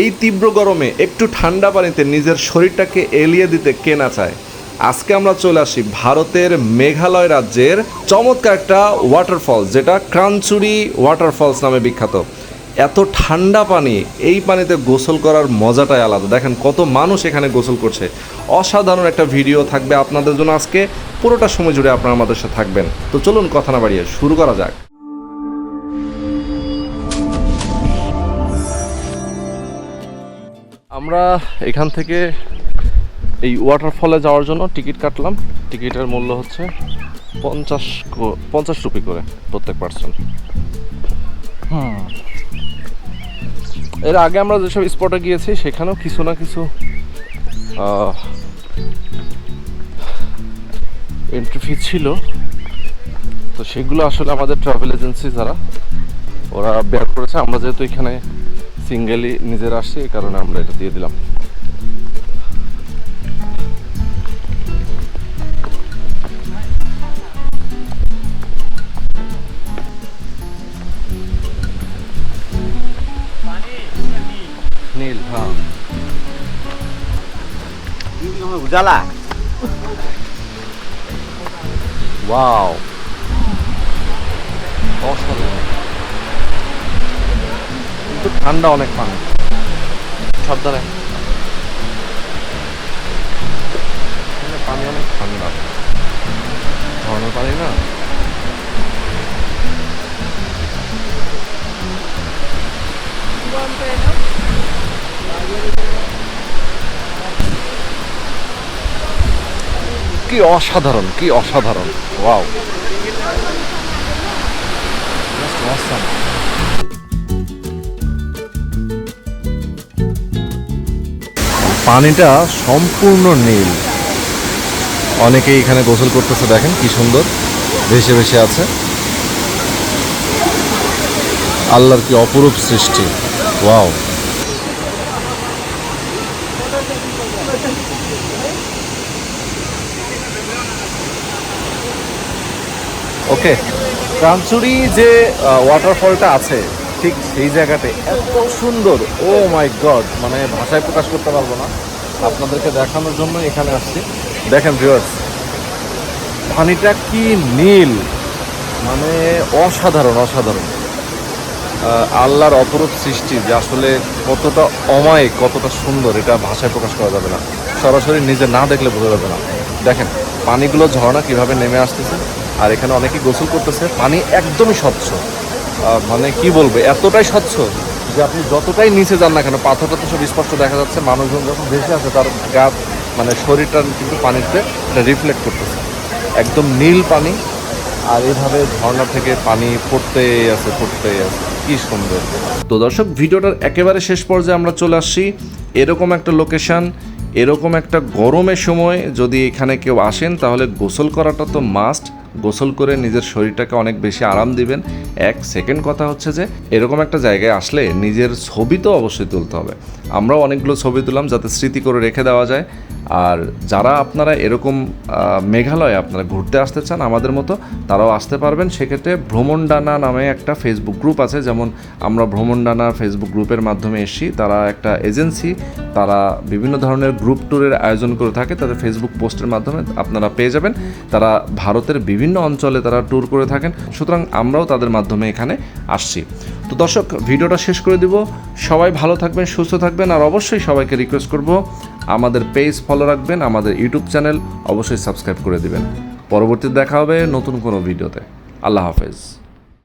এই তীব্র গরমে একটু ঠান্ডা পানিতে নিজের শরীরটাকে এলিয়ে দিতে কে না চায়? আজকে আমরা চলে আসি ভারতের মেঘালয় রাজ্যের চমৎকার একটা ওয়াটারফল যেটা ক্রাঞ্চুরি ওয়াটারফলস নামে বিখ্যাত। এত ঠান্ডা পানি, এই পানিতে গোসল করার মজাটাই আলাদা। দেখেন কত মানুষ এখানে গোসল করছে। অসাধারণ একটা ভিডিও থাকবে আপনাদের জন্য আজকে। পুরোটা সময় জুড়ে আপনারা আমাদের সাথে থাকবেন। তো চলুন কথা না বাড়িয়ে শুরু করা যাক। আমরা এখান থেকে এই ওয়াটারফলে যাওয়ার জন্য টিকিট কাটলাম। টিকিটের মূল্য হচ্ছে পঞ্চাশ পঞ্চাশ রুপি করে প্রত্যেক পার্সন হুম। এর আগে আমরা যেসব স্পটে গিয়েছি সেখানেও কিছু না কিছু এন্ট্রি ফি ছিল। তো সেগুলো আসলে আমাদের ট্রাভেল এজেন্সি যারা ওরা বের করেছে। আমরা যেহেতু এখানে সিঙ্গেলি নিজেরা আসছি এই কারণে আমরা এটা দিয়ে দিলাম। নীল হ্যাঁ। উজালা। ওয়াও। অসাধারণ। কিন্তু ঠান্ডা অনেক পানি। সাবধানে। পানি অনেক ঠান্ডা। পানি না। কি অসাধারণ কি অসাধারণ। ওয়াও। পানিটা সম্পূর্ণ নীল। অনেকেই এখানে গোসল করতেছে, দেখেন কি সুন্দর, ভেসে ভেসে আছে। আল্লাহর কি অপরূপ সৃষ্টি, ওয়াও। ওকে কাঞ্চুরি যে ওয়াটারফলটা আছে ঠিক সেই জায়গাতে এত সুন্দর, ও মাই গড মানে ভাষায় প্রকাশ করতে পারব না। আপনাদেরকে দেখানোর জন্য এখানে আসছি। দেখেন ভিউয়ার্স পানিটা কি নীল মানে অসাধারণ অসাধারণ। আল্লাহর অপরূপ সৃষ্টি যে আসলে কতটা অমায়িক, কতটা সুন্দর, এটা ভাষায় প্রকাশ করা যাবে না। সরাসরি নিজে না দেখলে বোঝা যাবে না। দেখেন, পানিগুলো ঝর্ণা কীভাবে নেমে আসতেছে, আর এখানে অনেকেই গোসল করতেছে, পানি একদমই স্বচ্ছ। মানে কি বলব, এতটাই স্বচ্ছ যে আপনি যতটাই নিচে যান না কেন, পাথরটা তো সব স্পষ্ট দেখা যাচ্ছে, মানুষজন যখন ভেসে আছে তার গা মানে শরীরটা কিন্তু পানিতে রিফ্লেক্ট করতেছে। একদম নীল পানি, আর এইভাবে ঝর্ণা থেকে পানি পড়তেই আছে পড়তেই আছে। কি সুন্দর। তো দর্শক, ভিডিওটার একেবারে শেষ পর্যায়ে আমরা চলে আসছি। এরকম একটা লোকেশন এরকম একটা গরমের সময় যদি এখানে কেউ আসেন, তাহলে গোসল করাটা তো মাস্ট গোসল করে নিজের শরীরটাকে অনেক বেশি আরাম দিবেন। এক সেকেন্ড কথা হচ্ছে যে, এরকম একটা জায়গায় আসলে নিজের ছবি তো অবশ্যই তুলতে হবে। আমরাও অনেকগুলো ছবি তুললাম যাতে স্মৃতি করে রেখে দেওয়া যায়। আর যারা আপনারা এরকম মেঘালয়ে আপনারা ঘুরতে আসতে চান আমাদের মতো, তারাও আসতে পারবেন। সেক্ষেত্রে ভ্রমণডানা নামে একটা ফেসবুক গ্রুপ আছে, যেমন আমরা ভ্রমণডানা ফেসবুক গ্রুপের মাধ্যমে এসেছি। তারা একটা এজেন্সি, তারা বিভিন্ন ধরনের গ্রুপ ট্যুরের আয়োজন করে থাকে। তাদের ফেসবুক পোস্টের মাধ্যমে আপনারা পেয়ে যাবেন। তারা ভারতের বিভিন্ন অঞ্চলে তারা ট্যুর করে থাকেন। সুতরাং আমরাও তাদের মাধ্যমে এখানে আসছি। দর্শক, ভিডিওটা শেষ করে দিব। সবাই ভালো থাকবেন, সুস্থ থাকবেন, আর অবশ্যই সবাইকে রিকোয়েস্ট করব। আমাদের পেজ ফলো রাখবেন, আমাদের ইউটিউব চ্যানেল অবশ্যই সাবস্ক্রাইব করে দিবেন। পরবর্তীতে দেখা হবে নতুন কোনো ভিডিওতে। আল্লাহ হাফেজ।